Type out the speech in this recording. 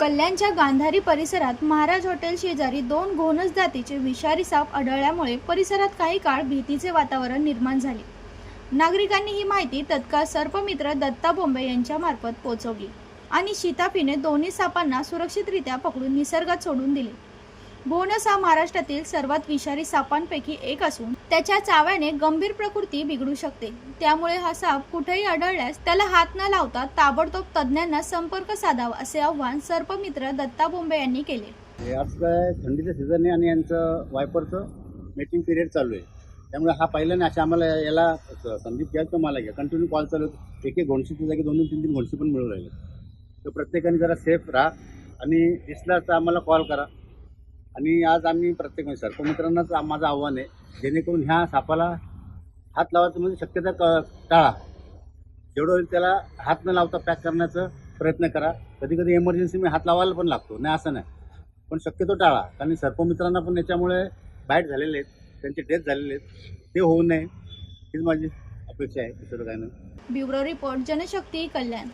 कल्याणच्या गांधारी परिसरात महाराज हॉटेल शेजारी दोन घोणस जातीचे विषारी साप आढळल्यामुळे परिसरात काही काळ भीतीचे वातावरण निर्माण झाले. नागरिकांनी ही माहिती तत्काळ सर्पमित्र दत्ता बोंबे यांच्या मार्फत पोहोचवली आणि शिताफीने दोन्ही सापांना सुरक्षितरित्या पकडून निसर्गात सोडून दिले. बोनस हा महाराष्ट्रातील सर्वात विषारी सापांपैकी एक असून त्याच्या चाव्याने गंभीर प्रकृती बिघडू शकते. त्यामुळे हा साप कुठेही आढळल्यास त्याला हात न लावता ताबडतोब तज्ज्ञांना संपर्क साधावा असे आव्हान सर्पमित्र दत्ता बोंबे यांनी केले. हे आज काय थंडीचं सीझन आहे आणि यांचं वायपरचं मीटिंग पिरियड चालू आहे. त्यामुळे हा पहिला नाही अशा आम्हाला याला संदीप घ्या तर मला घ्या. कंटिन्यू कॉल चालू एक एक घोणशीच्या जागी दोन दोन तीन तीन घोणशी पण मिळून राहिले. तर प्रत्येकाने जरा सेफ राहा आणि दिसला तर आम्हाला कॉल करा. आणि आज आम्ही प्रत्येक म्हणजे सर्पमित्रांनाच आ- माझं आव्हान आहे जेणेकरून ह्या सापाला हात लावायचं म्हणजे शक्यता क टाळा. जेवढं होईल त्याला हात न लावता पॅक करण्याचा प्रयत्न करा. कधी कधी इमर्जन्सी मी हात लावायला पण लागतो नाही असं नाही. पण शक्यतो टाळा. कारण सर्पमित्रांना पण याच्यामुळे बाईट झालेले आहेत त्यांचे डेथ झालेले आहेत. ते होऊ नये. हीच माझी अपेक्षा आहे दुसरं काय नाही. Bureau report Janshakti Kalyan.